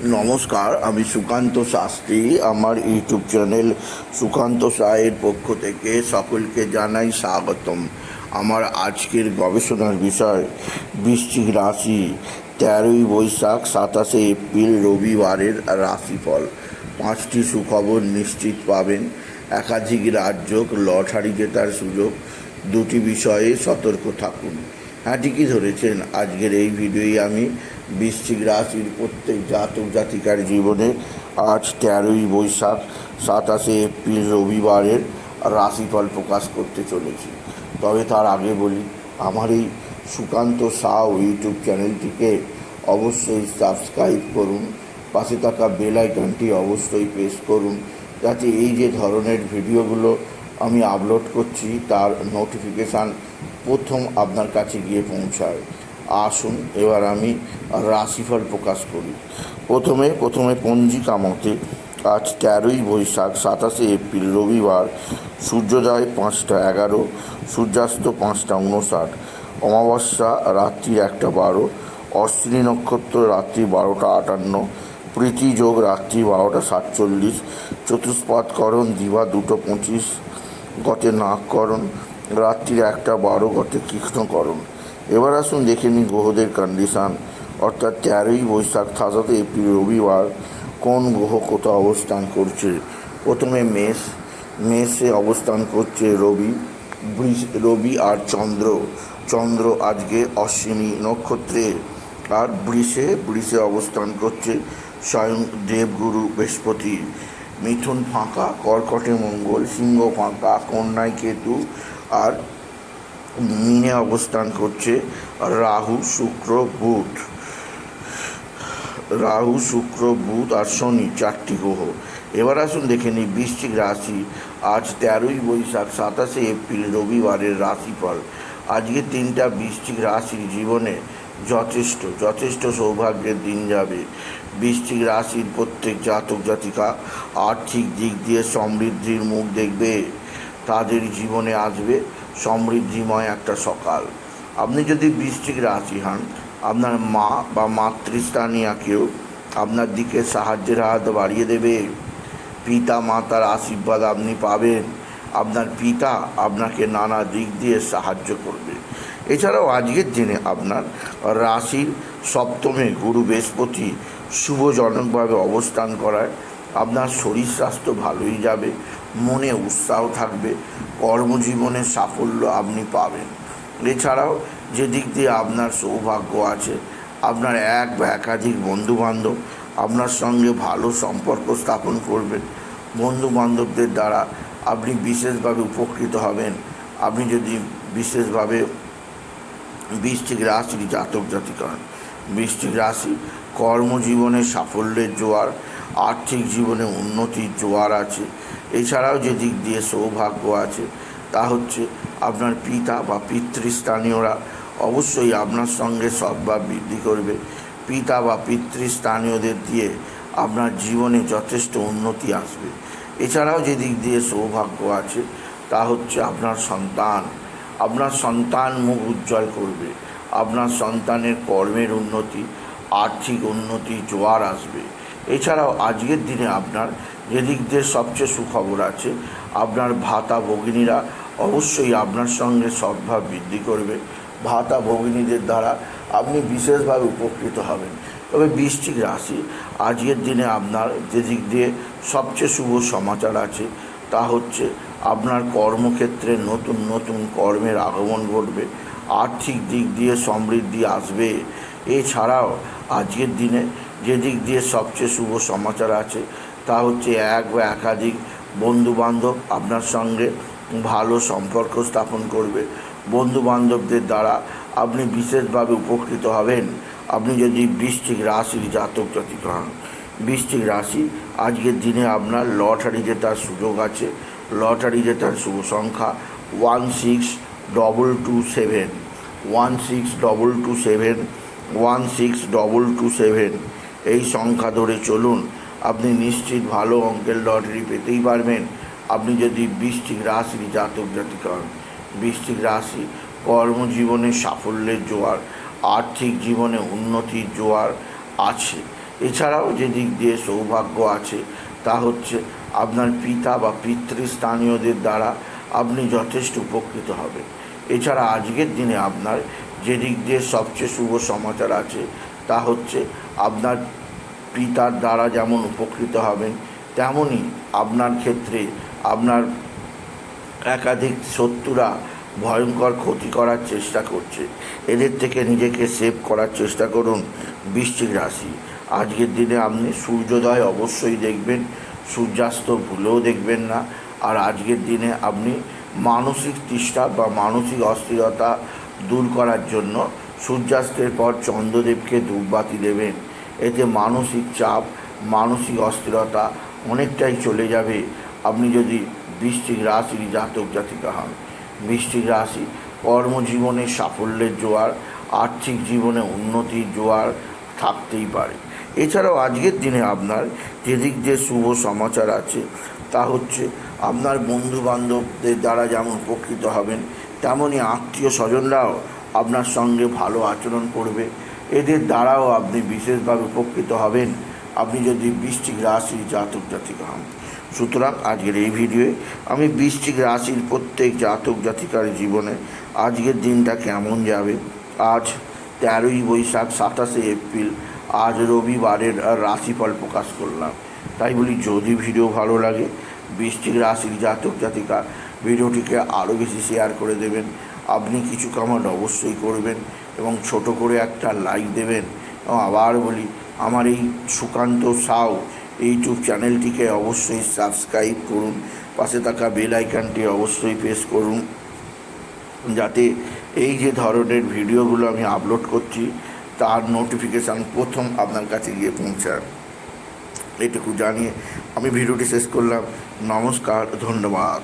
নমস্কার, আমি সুকান্ত শাস্ত্রী। আমার ইউটিউব চ্যানেল সুকান্ত সাহের পক্ষ থেকে সকলকে জানাই স্বাগতম। আমার আজকের গবেষণার বিষয়, বৃশ্চিক রাশি, তেরোই বৈশাখ, সাতাশে এপ্রিল, রবিবারের রাশিফল। পাঁচটি সুখবর নিশ্চিত পাবেন। একাধিক রাজ্য লটারি জেতার সুযোগ। দুটি বিষয়ে সতর্ক থাকুন। হ্যাঁ ঠিকই ধরেছেন, আজকের এই ভিডিওই আমি বৃশ্চিক রাশির প্রত্যেক জাতক জাতিকার জীবনে আজ তেরোই বৈশাখ, সাতাশে এপ্রিল রবিবারের রাশিফল প্রকাশ করতে চলেছি। তবে তার আগে বলি, আমার এই সুকান্ত সাউ ইউটিউব চ্যানেলটিকে অবশ্যই সাবস্ক্রাইব করুন, পাশে থাকা বেল আইকনটি অবশ্যই প্রেস করুন, যাতে এই যে ধরনের ভিডিওগুলো আমি আপলোড করছি, তার নোটিফিকেশান প্রথম আপনার কাছে গিয়ে পৌঁছায়। আসুন, এবার আমি রাশিফল প্রকাশ করি। প্রথমে প্রথমে পঞ্জিকা মতে, আজ তেরোই বৈশাখ, সাতাশে এপ্রিল, রবিবার, সূর্যোদয় পাঁচটা এগারো, সূর্যাস্ত পাঁচটা উনষাট অমাবস্যা রাত্রি একটা বারো, অশ্বিনী নক্ষত্র রাত্রি বারোটা আটান্ন, প্রীতি যোগ রাত্রি বারোটা সাতচল্লিশ চতুষ্পাদকরণ দিবা দুটো পঁচিশ, গতে নাককরণ রাত্রির একটা বারো গতে কৃষ্ণকরণ এবার আসুন দেখে নিই গ্রহদের কন্ডিশান অর্থাৎ তেরোই বৈশাখ, সাতাশে এপ্রিল, রবিবার কোন গ্রহ কোথাও অবস্থান করছে? প্রথমে মেষ। মেষে অবস্থান করছে রবি রবি আর চন্দ্র। চন্দ্র আজকে অশ্বিনী নক্ষত্রে। আর বৃষে বৃষে অবস্থান করছে স্বয়ং দেবগুরু বৃহস্পতি। মিথুন ফাঁকা, কর্কটে মঙ্গল, সিংহ ফাঁকা, কন্যায় কেতু আর মিনে অবস্থান করছে রাহু, শুক্র, বুধ। রাহু, শুক্র, বুধ আর শনি চারটি গ্রহ। এবার আসুন দেখে নিই বৃশ্চিক রাশি। আজ তেরোই বৈশাখ, সাতাশে এপ্রিল, রবিবারের রাশিফল। আজকে তিনটা বৃশ্চিক রাশির জীবনে যথেষ্ট যথেষ্ট সৌভাগ্যের দিন যাবে। বৃশ্চিক রাশির প্রত্যেক জাতক জাতিকা আর্থিক দিক দিয়ে সমৃদ্ধির মুখ দেখবে। তাদের জীবনে আসবে সমৃদ্ধিময় একটা সকাল। আপনি যদি বৃষ্টিক রাশি হন, আপনার মা বা মাতৃস্থানীয় কেউ আপনার দিকে সাহায্যের হাত বাড়িয়ে দেবে। পিতা মাতার আশীর্বাদ আপনি পাবেন। আপনার পিতা আপনাকে নানা দিক দিয়ে সাহায্য করবে। এছাড়াও আজকের দিনে আপনার রাশির সপ্তমে গুরু বৃহস্পতি শুভজনকভাবে অবস্থান করায় আপনার শরীর স্বাস্থ্য ভালোই যাবে, মনে উৎসাহ থাকবে, কর্মজীবনে সাফল্য আপনি পাবেন। এছাড়াও যে দিক দিয়ে আপনার সৌভাগ্য আছে, আপনার এক বা একাধিক বন্ধুবান্ধব আপনার সঙ্গে ভালো সম্পর্ক স্থাপন করবেন। বন্ধু বান্ধবদের দ্বারা আপনি বিশেষভাবে উপকৃত হবেন। আপনি যদি বিশেষভাবে বৃশ্চিক রাশির জাতক জাতিকা হন। বৃশ্চিক রাশি কর্মজীবনে সাফল্যের জোয়ার, আর্থিক জীবনে উন্নতির জোয়ার আছে। এছাড়াও যে দিক দিয়ে সৌভাগ্য আছে, তা হচ্ছে আপনার পিতা বা পিতৃস্থানীয়রা অবশ্যই আপনার সঙ্গে সদ্ভাব বৃদ্ধি করবে। পিতা বা পিতৃস্থানীয়দের দিয়ে আপনার জীবনে যথেষ্ট উন্নতি আসবে। এছাড়াও যে দিক দিয়ে সৌভাগ্য আছে, তা হচ্ছে আপনার সন্তান। আপনার সন্তান মুখ উজ্জ্বল করবে। আপনার সন্তানের কর্মের উন্নতি, আর্থিক উন্নতি, জোয়ার আসবে। এছাড়াও আজকের দিনে আপনার যেদিক দিয়ে সবচেয়ে সুখবর আছে, আপনার ভাতা ভগিনীরা অবশ্যই আপনার সঙ্গে সদ্ভাব বৃদ্ধি করবে। ভাতা ভগিনীদের দ্বারা আপনি বিশেষভাবে উপকৃত হবেন। তবে বৃশ্চিক রাশি, আজকের দিনে আপনার যেদিক দিয়ে সবচেয়ে শুভ সমাচার আছে তা হচ্ছে আপনার কর্মক্ষেত্রে নতুন নতুন কর্মের আগমন ঘটবে, আর্থিক দিক দিয়ে সমৃদ্ধি আসবে। এছাড়াও আজকের দিনে যে দিক দিয়ে সবচেয়ে শুভ সমাচার আছে, তা হচ্ছে এক বা একাধিক বন্ধুবান্ধব আপনার সঙ্গে ভালো সম্পর্ক স্থাপন করবে। বন্ধু বান্ধবদের দ্বারা আপনি বিশেষভাবে উপকৃত হবেন। আপনি যদি বৃশ্চিক রাশির জাতক জাতিক হন। বৃশ্চিক রাশি। আজকের দিনে আপনার লটারি জেতার সুযোগ আছে। লটারি জেতার শুভ সংখ্যা one six double two seven. One six double two seven, one six double two seven. এই সংখ্যা ধরে চলুন। আপনি নিশ্চিত ভালো অঙ্কের লটারি পেতেই পারবেন। আপনি যদি বৃষ্টিক রাশির জাতক জাতিক হন, বৃষ্টিক রাশি কর্মজীবনে সাফল্যের জোয়ার, আর্থিক জীবনে উন্নতির জোয়ার আছে। এছাড়াও যে দিক দিয়ে সৌভাগ্য আছে, তা হচ্ছে আপনার পিতা বা পিতৃস্থানীয়দের দ্বারা আপনি যথেষ্ট উপকৃত হবেন। এছাড়া আজকের দিনে আপনার যে দিক দিয়ে সবচেয়ে শুভ সমাচার আছে, তা হচ্ছে আপনার পিতার দ্বারা যেমন উপকৃত হবেন তেমনই আপনার ক্ষেত্রে আপনার একাধিক শত্রুরা ভয়ঙ্কর ক্ষতি করার চেষ্টা করছে। এদের থেকে নিজেকে সেভ করার চেষ্টা করুন বৃশ্চিক রাশি। আজকের দিনে আপনি সূর্যোদয় অবশ্যই দেখবেন, সূর্যাস্ত ভুলেও দেখবেন না। আর আজকের দিনে আপনি মানসিক তৃষ্ঠা বা মানসিক অস্থিরতা দূর করার জন্য সূর্যাস্তের পর চন্দ্রদেবকে ধূপবাতি দেবেন। এতে মানসিক চাপ, মানসিক অস্থিরতা অনেকটাই চলে যাবে। আপনি যদি বৃশ্চিক রাশির জাতক জাতিকা হন, বৃশ্চিক রাশি কর্মজীবনে সাফল্যের জোয়ার, আর্থিক জীবনে উন্নতির জোয়ার থাকতেই পারে। এছাড়াও আজকের দিনে আপনার যেদিক দিয়ে শুভ সমাচার আছে, তা হচ্ছে আপনার বন্ধু বান্ধবদের দ্বারা যেমন উপকৃত হবেন তেমনই আত্মীয় স্বজনরাও আপনার সঙ্গে ভালো আচরণ করবে। এদের দ্বারাও আপনি বিশেষভাবে উপকৃত হবেন। আপনি যদি বৃষ্টিক রাশির জাতক জাতিকা হন। সুতরাং আজকের এই ভিডিওয়ে আমি বৃষ্টিক রাশির প্রত্যেক জাতক জাতিকার জীবনে আজকের দিনটা কেমন যাবে? আজ তেরোই বৈশাখ সাতাশে এপ্রিল আজ রবিবারের রাশিফল প্রকাশ করলাম। তাই বলি, যদি ভিডিও ভালো লাগে, বৃশ্চিক রাশির জাতক জাতিকা ভিডিওটিকে আরও বেশি শেয়ার করে দেবেন। আপনি কিছু কমেন্ট অবশ্যই করবেন এবং ছোট করে একটা লাইক দেবেন। এবং আবার বলি, আমার এই সুকান্ত সাউ ইউটিউব চ্যানেলটিকে অবশ্যই সাবস্ক্রাইব করুন। পাশে থাকা বেল আইকনটি অবশ্যই প্রেস করুন। যাতে এই যে ধরনের ভিডিওগুলো আমি আপলোড করছি তার নোটিফিকেশান প্রথম আপনার কাছে গিয়ে পৌঁছায়। এটুকু জানিয়ে আমি ভিডিওটি শেষ করলাম। নমস্কার, ধন্যবাদ।